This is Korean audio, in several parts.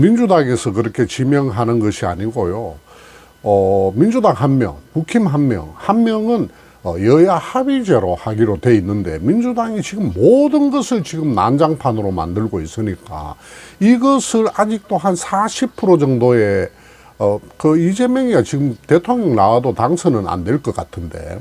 민주당에서 그렇게 지명하는 것이 아니고요. 어, 민주당 한 명, 국힘 한 명, 한 명은 어, 여야 합의제로 하기로 돼 있는데 민주당이 지금 모든 것을 지금 난장판으로 만들고 있으니까 이것을 아직도 한 40% 정도의 어, 그 이재명이가 지금 대통령 나와도 당선은 안 될 것 같은데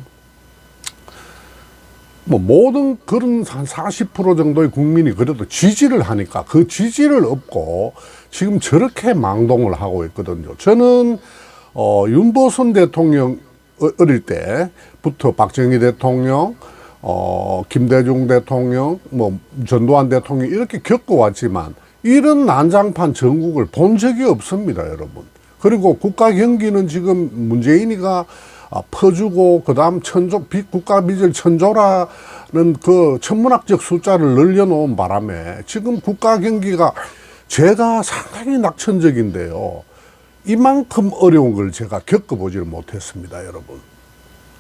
뭐 모든 그런 한 40% 정도의 국민이 그래도 지지를 하니까 그 지지를 얻고 지금 저렇게 망동을 하고 있거든요. 저는 어 윤보선 대통령 어- 어릴 때부터 박정희 대통령 어 김대중 대통령 뭐 전두환 대통령 이렇게 겪어왔지만 이런 난장판 전국을 본 적이 없습니다, 여러분. 그리고 국가 경기는 지금 문재인이가 아, 퍼주고 그다음 천조 빚 국가 빚을 천조라는 그 천문학적 숫자를 늘려놓은 바람에 지금 국가 경기가 제가 상당히 낙천적인데요. 이만큼 어려운 걸 제가 겪어보지를 못했습니다, 여러분.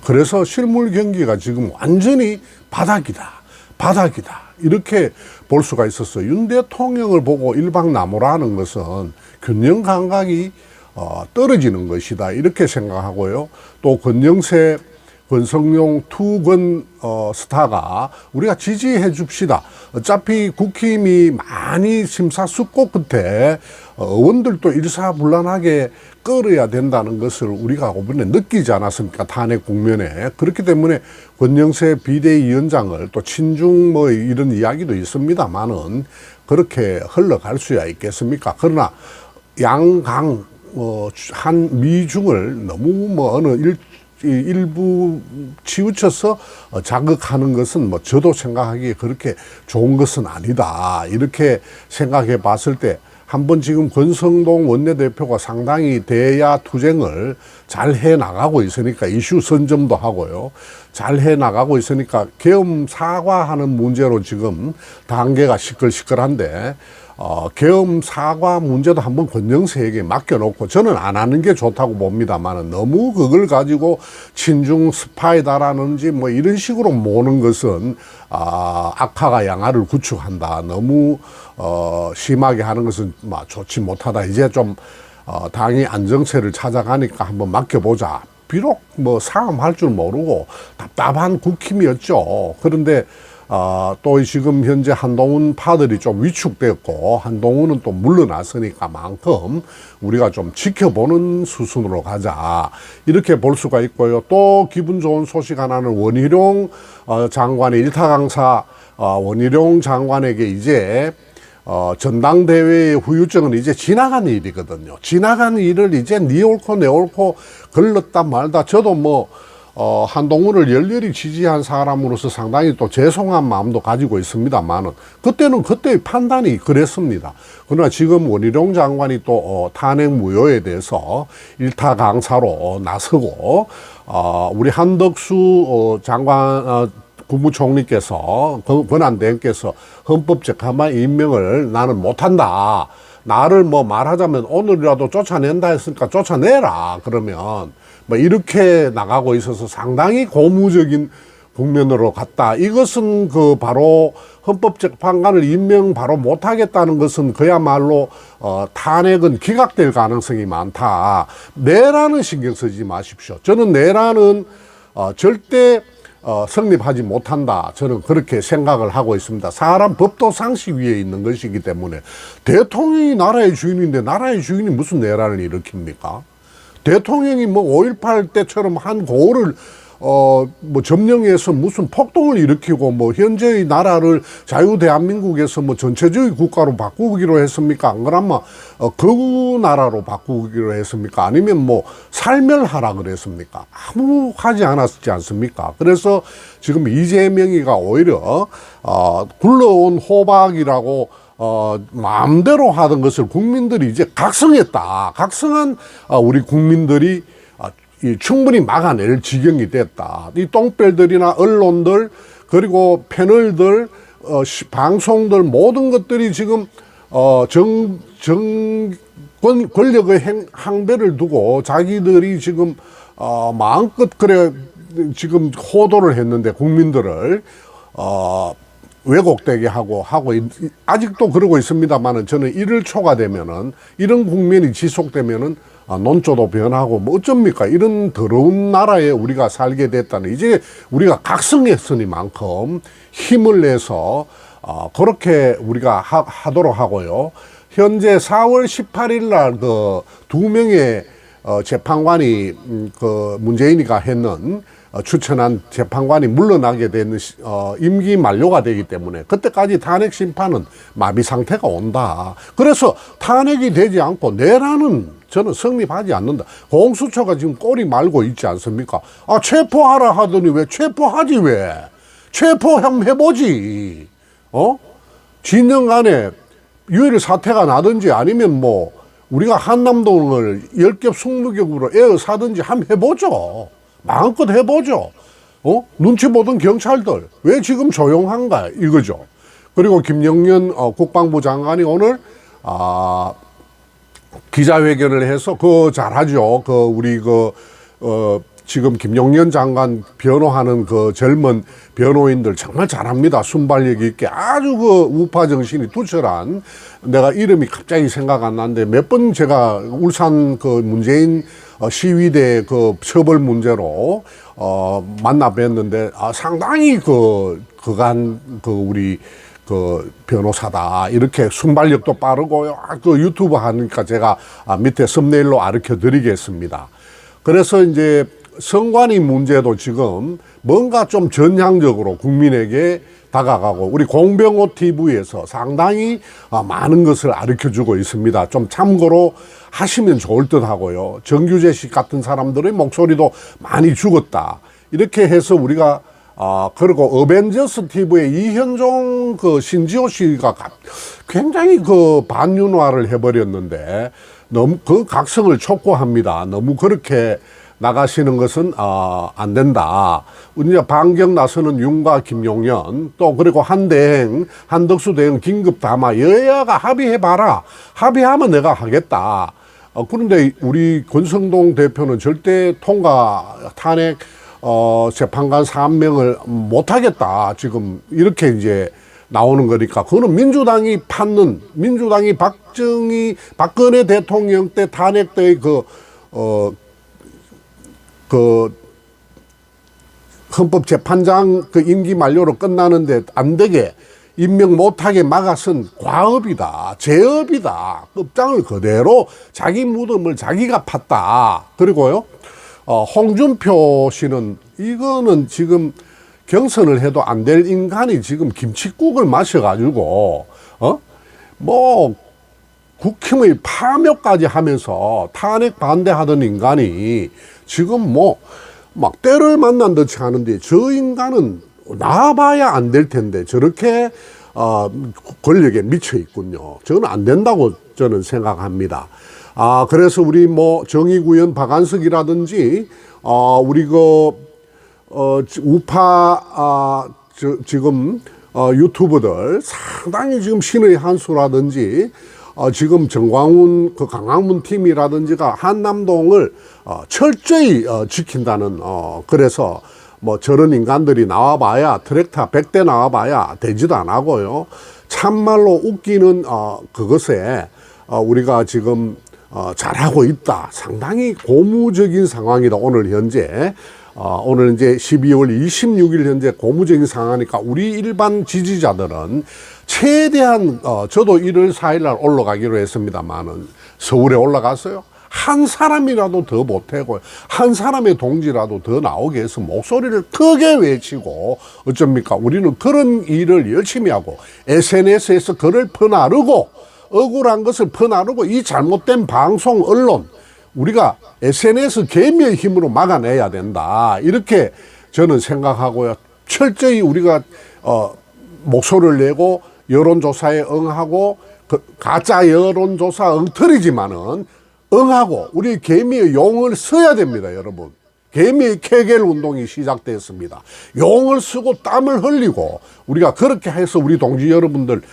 그래서 실물 경기가 지금 완전히 바닥이다. 바닥이다. 이렇게 볼 수가 있었어요. 윤 대통령을 보고 일방나무라는 것은 균형 감각이 어, 떨어지는 것이다. 이렇게 생각하고요. 또 권영세, 권성용 투건 어, 스타가 우리가 지지해 줍시다. 어차피 국힘이 많이 심사숙고 끝에 어, 의원들도 일사불란하게 끌어야 된다는 것을 우리가 이번에 느끼지 않았습니까? 탄핵 국면에. 그렇기 때문에 권영세 비대위원장을 또 친중 뭐 이런 이야기도 있습니다만은 그렇게 흘러갈 수야 있겠습니까? 그러나 양강 어, 한 미중을 너무 뭐 어느 일, 이 일부 치우쳐서 어, 자극하는 것은 뭐 저도 생각하기에 그렇게 좋은 것은 아니다. 이렇게 생각해 봤을 때 한번 지금 권성동 원내대표가 상당히 대야 투쟁을 잘 해 나가고 있으니까 이슈 선점도 하고요. 잘 해 나가고 있으니까 계엄 사과하는 문제로 지금 단계가 시끌시끌한데 어, 계엄 사과 문제도 한번 권영세에게 맡겨놓고 저는 안 하는 게 좋다고 봅니다만 너무 그걸 가지고 친중 스파이다라는지 뭐 이런 식으로 모는 것은 아, 악화가 양화를 구축한다. 너무 어, 심하게 하는 것은 뭐 좋지 못하다. 이제 좀 어, 당이 안정세를 찾아가니까 한번 맡겨보자. 비록 뭐 상암할 줄 모르고 답답한 국힘이었죠. 그런데 어, 또 지금 현재 한동훈 파들이 좀 위축됐고 한동훈은 또 물러났으니까 만큼 우리가 좀 지켜보는 수순으로 가자 이렇게 볼 수가 있고요. 또 기분 좋은 소식 하나는 원희룡 어, 장관의 일타 강사 어, 원희룡 장관에게 이제 어, 전당대회의 후유증은 이제 지나간 일이거든요. 지나간 일을 이제 니 옳고 내 옳고 걸렀다 말다. 저도 뭐, 어, 한동훈을 열렬히 지지한 사람으로서 상당히 또 죄송한 마음도 가지고 있습니다만은 그때는 그때의 판단이 그랬습니다. 그러나 지금 원희룡 장관이 또 어, 탄핵 무효에 대해서 일타 강사로 어, 나서고 어, 우리 한덕수 어, 장관 어, 국무총리께서 그 권한대행께서 헌법 재판관 임명을 나는 못한다. 나를 뭐 말하자면 오늘이라도 쫓아낸다 했으니까 쫓아내라. 그러면 뭐 이렇게 나가고 있어서 상당히 고무적인 국면으로 갔다. 이것은 그 바로 헌법재판관을 임명 바로 못하겠다는 것은 그야말로 어, 탄핵은 기각될 가능성이 많다. 내라는 신경 쓰지 마십시오. 저는 내라는 어, 절대 어, 성립하지 못한다. 저는 그렇게 생각을 하고 있습니다. 사람 법도 상식 위에 있는 것이기 때문에 대통령이 나라의 주인인데 나라의 주인이 무슨 내란을 일으킵니까? 대통령이 뭐 5.18 때처럼 한 고을을 어, 뭐 점령해서 무슨 폭동을 일으키고 뭐 현재의 나라를 자유 대한민국에서 뭐 전체주의 국가로 바꾸기로 했습니까? 안 그러면 어, 거구 나라로 바꾸기로 했습니까? 아니면 뭐 살멸하라 그랬습니까? 아무 하지 않았지 않습니까? 그래서 지금 이재명이가 오히려 어, 굴러온 호박이라고 어, 마음대로 하던 것을 국민들이 이제 각성했다. 각성한 어, 우리 국민들이 충분히 막아낼 지경이 됐다. 이 똥별들이나 언론들 그리고 패널들 어, 시- 방송들 모든 것들이 지금 어, 정, 정, 권, 권력의 행, 항배를 두고 자기들이 지금 어, 마음껏 그래 지금 호도를 했는데 국민들을 어, 왜곡되게 하고 하고 있- 아직도 그러고 있습니다만은 저는 일을 초과되면은 이런 국면이 지속되면은 아, 논조도 변하고 뭐 어쩝니까 이런 더러운 나라에 우리가 살게 됐다는 이제 우리가 각성했으니만큼 힘을 내서 어, 그렇게 우리가 하, 하도록 하고요. 현재 4월 18일 날 그 두 명의 어, 재판관이 음, 그 문재인이가 했는 어, 추천한 재판관이 물러나게 되는 시- 어, 임기 만료가 되기 때문에 그때까지 탄핵 심판은 마비 상태가 온다. 그래서 탄핵이 되지 않고 내라는 저는 성립하지 않는다. 공수처가 지금 꼬리 말고 있지 않습니까? 아 체포하라 하더니 왜 체포하지 왜? 체포 한번 해보지. 어? 진영 안에 유일 사태가 나든지 아니면 뭐 우리가 한남동을 열겹 승무격으로 에어 사든지 한번 해보죠. 마음껏 해보죠. 어? 눈치 보던 경찰들 왜 지금 조용한가 이거죠. 그리고 김영년 어, 국방부 장관이 오늘 아 기자회견을 해서 그 잘하죠. 그 우리 그 어, 지금 김용년 장관 변호하는 그 젊은 변호인들 정말 잘합니다. 순발력 있게 아주 그 우파 정신이 투철한 내가 이름이 갑자기 생각 안 나는데 몇 번 제가 울산 그 문재인 어, 시위대 그 처벌 문제로 어 만나 뵀는데 아 상당히 그 그간 그 우리 그 변호사다 이렇게 순발력도 빠르고요. 아, 그 유튜브 하니까 제가 아, 밑에 썸네일로 알려 드리겠습니다. 그래서 이제 성관이 문제도 지금 뭔가 좀 전향적으로 국민에게 다가가고 우리 공병호 TV에서 상당히 아, 많은 것을 가르쳐 주고 있습니다. 좀 참고로 하시면 좋을 듯 하고요. 정규재 씨 같은 사람들의 목소리도 많이 죽었다. 이렇게 해서 우리가 아, 그리고 어벤져스 TV의 이현종 그 신지호 씨가 가- 굉장히 그 반윤화를 해버렸는데 너무 그 각성을 촉구합니다. 너무 그렇게 나가시는 것은 아, 안 된다. 이제 반경 나서는 윤과 김용현 또 그리고 한대행 한덕수 대행 긴급 담화 여야가 합의해 봐라. 합의하면 내가 하겠다. 어, 그런데 우리 권성동 대표는 절대 통과 탄핵 어, 재판관 3명을 못하겠다. 지금 이렇게 이제 나오는 거니까. 그거는 민주당이 받는, 민주당이 박정희, 박근혜 대통령 때 탄핵 때의 그, 어, 그, 헌법재판장 그 임기 만료로 끝나는데 안 되게 임명 못하게 막아선 과업이다, 제업이다. 급장을 그대로 자기 무덤을 자기가 팠다. 그리고요, 어, 홍준표 씨는 이거는 지금 경선을 해도 안 될 인간이 지금 김치국을 마셔가지고, 어? 뭐, 국힘의 파묘까지 하면서 탄핵 반대하던 인간이 지금 뭐, 막 때를 만난 듯이 하는데 저 인간은 나와봐야 안 될 텐데 저렇게 어, 권력에 미쳐 있군요. 저는 안 된다고 저는 생각합니다. 아, 그래서 우리 뭐 정의구현 박한석이라든지 어, 우리 그 어, 지- 우파, 아, 저, 지금, 어, 유튜버들 상당히 지금 신의 한수라든지, 어, 지금 정광훈, 그 강화문 팀이라든지가 한남동을, 어, 철저히, 어, 지킨다는, 어, 그래서 뭐 저런 인간들이 나와봐야 트랙터 100대 나와봐야 되지도 안 하고요. 참말로 웃기는, 어, 그것에, 어, 우리가 지금 어, 잘하고 있다. 상당히 고무적인 상황이다. 오늘 현재. 어, 오늘 이제 12월 26일 현재 고무적인 상황이니까 우리 일반 지지자들은 최대한 어, 저도 1월 4일 날 올라가기로 했습니다만은 서울에 올라갔어요. 한 사람이라도 더 보태고 한 사람의 동지라도 더 나오게 해서 목소리를 크게 외치고 어쩝니까? 우리는 그런 일을 열심히 하고 SNS에서 글을 퍼나르고 억울한 것을 퍼나르고 이 잘못된 방송 언론 우리가 SNS 개미의 힘으로 막아내야 된다. 이렇게 저는 생각하고요. 철저히 우리가 어, 목소리를 내고 여론조사에 응하고 그 가짜 여론조사 엉터리지만은 응하고 우리 개미의 용을 써야 됩니다 여러분. 개미의 케겔 운동이 시작됐습니다. 용을 쓰고 땀을 흘리고 우리가 그렇게 해서 우리 동지 여러분들 어,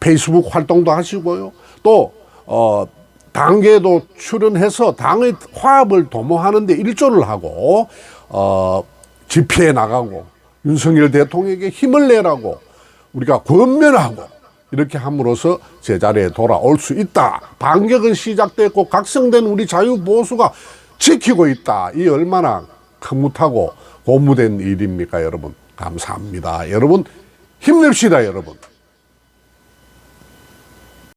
페이스북 활동도 하시고요. 또 어, 당계도 출연해서 당의 화합을 도모하는데 일조를 하고 어, 집회에 나가고 윤석열 대통령에게 힘을 내라고 우리가 권면하고 이렇게 함으로써 제자리에 돌아올 수 있다. 반격은 시작됐고 각성된 우리 자유보수가 지키고 있다. 이 얼마나 흐뭇하고 고무된 일입니까, 여러분? 감사합니다. 여러분, 힘냅시다, 여러분.